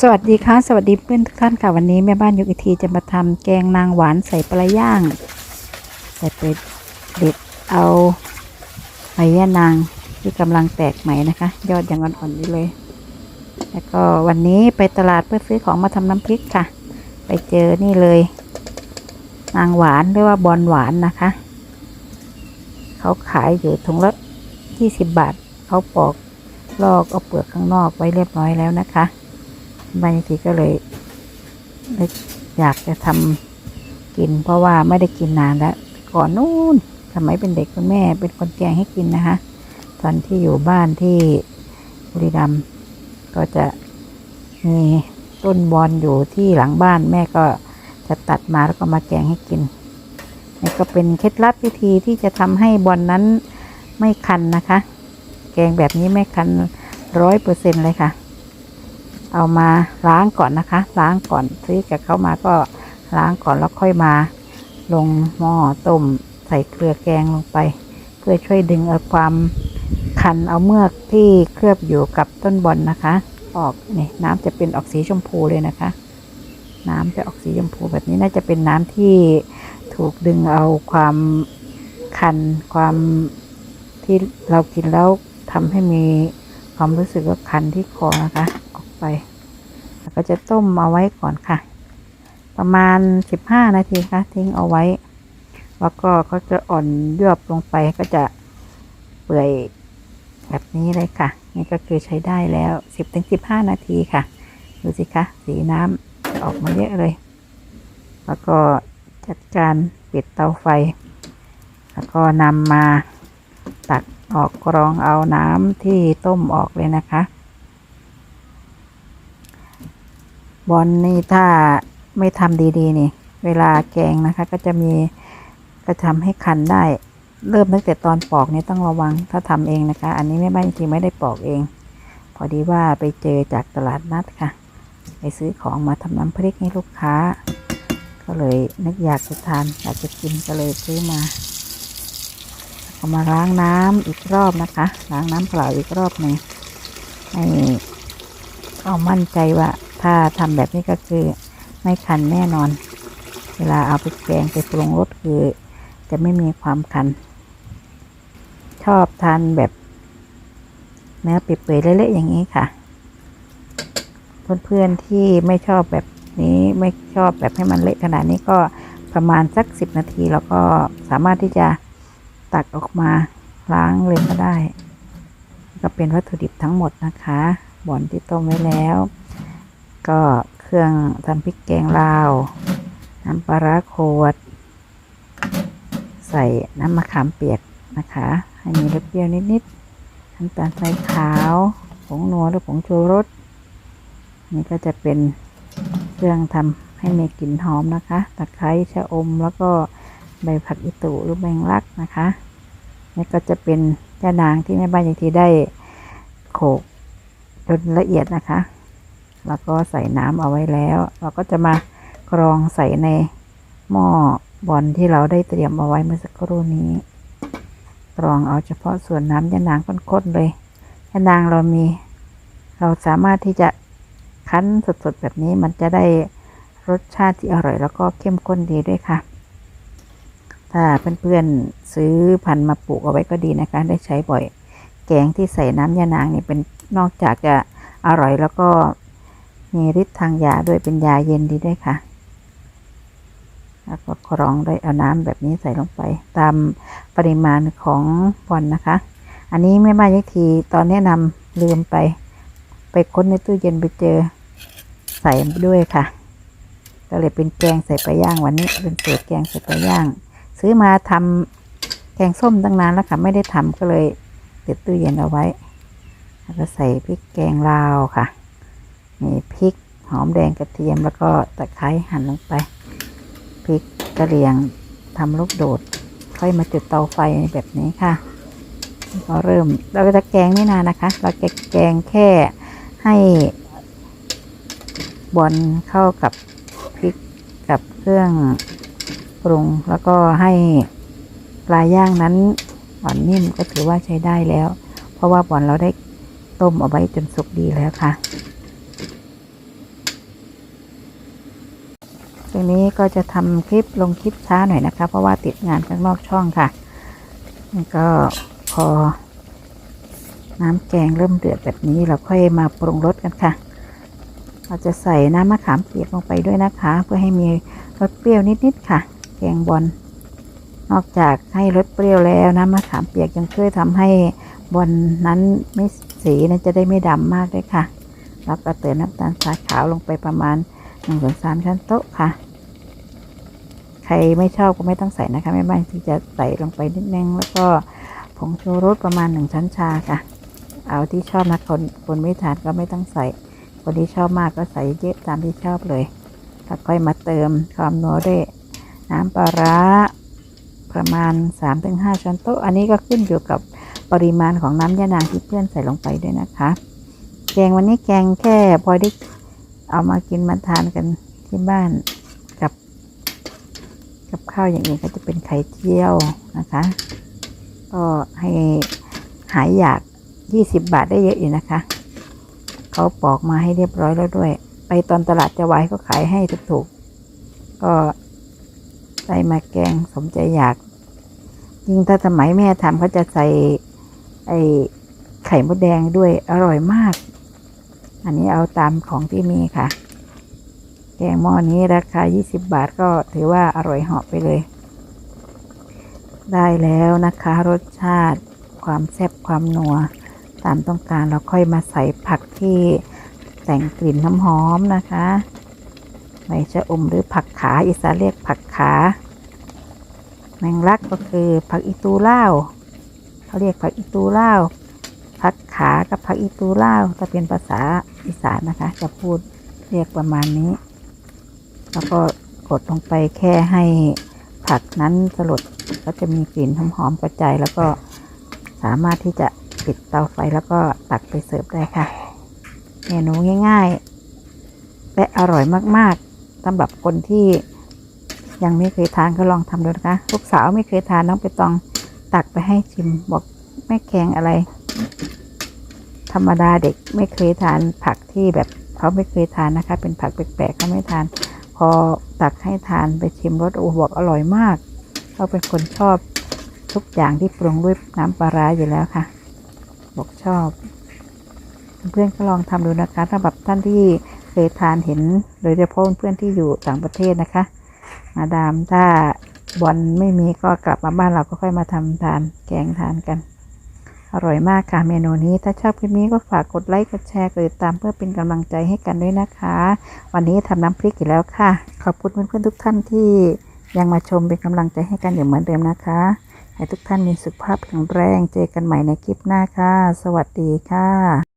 สวัสดีค่ะ สวัสดีเพื่อนทุกท่านค่ะ วันนี้แม่บ้านยุกอีทีจะมาทำแกงนางหวานใส่ปลาย่าง ใส่ไปเด็ดเอาใบยะนางที่กำลังแตกใหม่นะคะ ยอดอย่างอ่อนๆนี่เลย แล้วก็วันนี้ไปตลาดเพื่อซื้อของมาทำน้ำพริกค่ะ ไปเจอนี่เลย นางหวานหรือว่าบอลหวานนะคะ เขาขายอยู่ถุงละยี่สิบบาท เขาปอกลอกเอาเปลือกข้างนอกไว้เรียบร้อยแล้วนะคะ บางทีก็เลยอยากจะทำกิน เพราะว่าไม่ได้กินนานแล้วก่อนนู้นสมัยเป็นเด็กคุณแม่ เป็นคนแกงให้กินนะคะ ตอนที่อยู่บ้านที่บุรีรัมย์ก็จะมีต้นบอลอยู่ที่หลังบ้านแม่ก็จะตัดมาแล้วก็มาแกงให้กินนี่ก็เป็นเคล็ดลับวิธีที่จะทำให้บอลนั้นไม่คันนะคะ แกงแบบนี้ไม่คันร้อยเปอร์เซ็นเลยค่ะ เอามาล้างก่อนนะคะ ล้างก่อนซื้อจากเขามาก็ล้างก่อนแล้วค่อยมา ลงหม้อต้มใส่เกลือแกงลงไป เพื่อช่วยดึงเอาความคันเอาเมือกที่เคลือบอยู่กับต้นบอลนะคะ ออกนี่น้ำจะเป็นออกสีชมพูเลยนะคะ น้ำจะออกสีชมพูแบบนี้น่าจะเป็นน้ำที่ถูกดึงเอาความคันความที่เรากินแล้วทำให้มีความรู้สึกว่าคันที่คอนะคะ ไปแล้วก็จะต้มเอาไว้ก่อนค่ะ ประมาณ 15 นาทีค่ะ ทิ้งเอาไว้ แล้วก็เขาจะอ่อนยวบลงไปก็จะเปื่อยแบบนี้เลยค่ะ นี่ก็คือใช้ได้แล้ว 10-15 นาทีค่ะ ดูสิคะสีน้ำออกมาเยอะเลย แล้วก็จัดการปิดเตาไฟ แล้วก็นำมาตักออกกรองเอาน้ำที่ต้มออกเลยนะคะ บอลนี่ถ้าไม่ทำดีๆนี่ เวลาแกงนะคะ ก็จะมีก็ทำให้คันได้ เริ่มตั้งแต่ตอนปอกนี่ต้องระวังถ้าทำเองนะคะ อันนี้แม่บ้านจริงๆไม่ได้ปอกเอง พอดีว่าไปเจอจากตลาดนัดค่ะ ไปซื้อของมาทำน้ำพริกให้ลูกค้า ก็เลยนึกอยากจะทานอยากจะกินก็เลยซื้อมาเอามาล้างน้ำอีกรอบนะคะ ล้างน้ำเปล่าอีกรอบหนึ่งให้เอามั่นใจว่า ถ้าทำแบบนี้ก็คือไม่คันแน่นอน เวลาเอาไปแกงไปปรุงรสคือ จะไม่มีความคัน ชอบทานแบบเนื้อเปื่อยๆเละๆอย่างนี้ค่ะ เพื่อนๆที่ไม่ชอบแบบนี้ไม่ชอบแบบให้มันเละขนาดนี้ก็ประมาณสักสิบนาทีแล้วก็สามารถที่จะตักออกมาล้างเลยก็ได้ ก็เป็นวัตถุดิบทั้งหมดนะคะ บ่อนที่ต้มไว้แล้ว ก็เครื่องทำพริกแกงลาว น้ำปลาร้าโคดใส่น้ำมะขามเปียกนะคะ ให้มีรสเปรี้ยวนิดๆน้ำตาลทรายขาวผงนัวหรือผงชูรสนี่ก็จะเป็นเครื่องทำให้มีกลิ่นหอมนะคะ ตะไคร้ชะอมแล้วก็ใบผักอิตุหรือแมงลักนะคะนี่ก็จะเป็นยานางที่แม่บ้านอย่างที่ได้โขลกจนละเอียดนะคะ แล้วก็ใส่น้ำเอาไว้แล้ว เราก็จะมากรองใส่ในหม้อบอลที่เราได้เตรียมเอาไว้เมื่อสักครู่นี้ กรองเอาเฉพาะส่วนน้ำยานางข้นๆเลยยานางเรามี เราสามารถที่จะคั้นสดๆแบบนี้มันจะได้รสชาติที่อร่อย แล้วก็เข้มข้นดีด้วยค่ะ ถ้าเพื่อนๆซื้อพันธุ์มาปลูกเอาไว้ก็ดีนะคะ ได้ใช้บ่อย แกงที่ใส่น้ำยานางนี่เป็นนอกจากจะอร่อยแล้วก็ มีฤทธิ์ทางยาด้วยเป็นยาเย็นดีด้วยค่ะ แล้วก็กรองด้วยเอาน้ำแบบนี้ใส่ลงไป ตามปริมาณของบอลนะคะ อันนี้แม่บ้านยักทีตอนแนะนำลืมไป ไปค้นในตู้เย็นไปเจอใส่ด้วยค่ะ ก็เลยเป็นแกงใส่ปลาย่างวันนี้ เป็นสูตรแกงใส่ปลาย่าง ซื้อมาทำแกงส้มตั้งนานแล้วค่ะ ไม่ได้ทำก็เลยติดตู้เย็นเอาไว้ แล้วก็ใส่พริกแกงลาวค่ะ มีพริกหอมแดงกระเทียมแล้วก็ตะไคร้หั่นลงไปพริกกระเหรี่ยงทำลูกโดด ค่อยมาจุดเตาไฟแบบนี้ค่ะก็เริ่มเราจะแกงไม่นานนะคะ เราจะแกงแค่ให้บอลเข้ากับพริกกับเครื่องปรุง แล้วก็ให้ปลาย่างนั้นอ่อนนิ่มก็ถือว่าใช้ได้แล้ว เพราะว่าบอลเราได้ต้มเอาไว้จนสุกดีแล้วค่ะ ช่วนี้ก็จะทำคลิปลงคลิปช้าหน่อยนะคะ เพราะว่าติดงานข้างนอกช่องค่ะนี่ก็พอ น้ำแกงเริ่มเดือดแบบนี้เราค่อยมาปรุงรสกันค่ะ เราจะใส่น้ำมะขามเปียกลงไปด้วยนะคะ เพื่อให้มีรสเปรี้ยวนิดๆค่ะ แกงบอลนอกจากให้รสเปรี้ยวแล้วน้ำมะขามเปียกยังช่วยทำให้บอลนั้นไม่สีนั้นจะได้ไม่ดำมากด้วยค่ะ แล้วก็เติมน้ำตาลทรายขาวลงไปประมาณ 1นส่วนสามช้อนโต๊ะค่ะ ใครไม่ชอบก็ไม่ต้องใส่นะคะแม่บ้านที่จะใส่ลงไปนิดนึงแล้วก็ผงชูรสประมาณหนึ่งช้อนชาค่ะ เอาที่ชอบนะคนคนไม่ทานก็ไม่ต้องใส่ คนที่ชอบมากก็ใส่เยอะตามที่ชอบเลยแล้วค่อยมาเติมความนัวด้วยน้ำปลาร้าประมาณ 3-5ช้อนโต๊ะ อันนี้ก็ขึ้นอยู่กับปริมาณของน้ำยานางที่เพื่อนใส่ลงไปด้วยนะคะ แกงวันนี้แกงแค่พอได้ เอามากินมาทานกันที่บ้านกับ กับข้าวอย่างอื่นก็จะเป็นไข่เจียวนะคะ ก็ให้หายอยาก 20 บาทได้เยอะอยู่นะคะ เขาปอกมาให้เรียบร้อยแล้วด้วย ไปตอนตลาดจะวายก็ขายให้ถูกๆก็ได้มาแกงสมใจอยากยิ่งถ้าสมัยแม่ทำเขาจะใส่ไอไข่มดแดงด้วยอร่อยมาก อันนี้เอาตามของที่มีค่ะ แกงหม้อนี้ราคา 20 บาทก็ถือว่าอร่อยเหาะไปเลย ได้แล้วนะคะรสชาติความแซ่บความนัว ตามต้องการเราค่อยมาใส่ผักที่แต่งกลิ่นน้ำหอมนะคะใบชะอมหรือผักขาอีสาเรียกผักขา แมงลักก็คือผักอีตูเล่าเขาเรียกผักอีตูเล่า ผักขากับผักอีตูล่าถ้าเป็นภาษาอีสานนะคะ จะพูดเรียกประมาณนี้ แล้วก็กดลงไปแค่ให้ผักนั้นสลดก็จะมีกลิ่นหอมๆกระจายแล้วก็สามารถที่จะปิดเตาไฟแล้วก็ตักไปเสิร์ฟได้ค่ะ เมนูง่าย ๆ และอร่อยมากๆสำหรับคนที่ยังไม่เคยทานก็ลองทำดูนะคะ ลูกสาวไม่เคยทานน้องไปตองตักไปให้ชิมบอกแม่แกงอะไร ธรรมดาเด็กไม่เคยทานผักที่แบบเขาไม่เคยทานนะคะ เป็นผักแปลกๆเขาไม่ทาน พอตักให้ทานไปชิมรสโอ้บอกอร่อยมากเขาเป็นคนชอบทุกอย่างที่ปรุงด้วยน้ำปลาร้าอยู่แล้วค่ะ บอกชอบ เพื่อนก็ลองทำดูนะคะสำหรับท่านที่เคยทานเห็นโดยเฉพาะเพื่อนที่อยู่ต่างประเทศนะคะ มาดามถ้าบอลไม่มีก็กลับมาบ้านเราก็ค่อยมาทำทานแกงทานกัน อร่อยมากค่ะเมนูนี้ ถ้าชอบคลิปนี้ก็ฝากกดไลค์ กดแชร์ กดติดตามเพื่อเป็นกำลังใจให้กันด้วยนะคะ วันนี้ทำน้ำพริกอีกแล้วค่ะ ขอบคุณเพื่อนๆทุกท่านที่ยังมาชมเป็นกำลังใจให้กันอย่างเหมือนเดิมนะคะ ให้ทุกท่านมีสุขภาพแข็งแรง เจอกันใหม่ในคลิปหน้าค่ะ สวัสดีค่ะ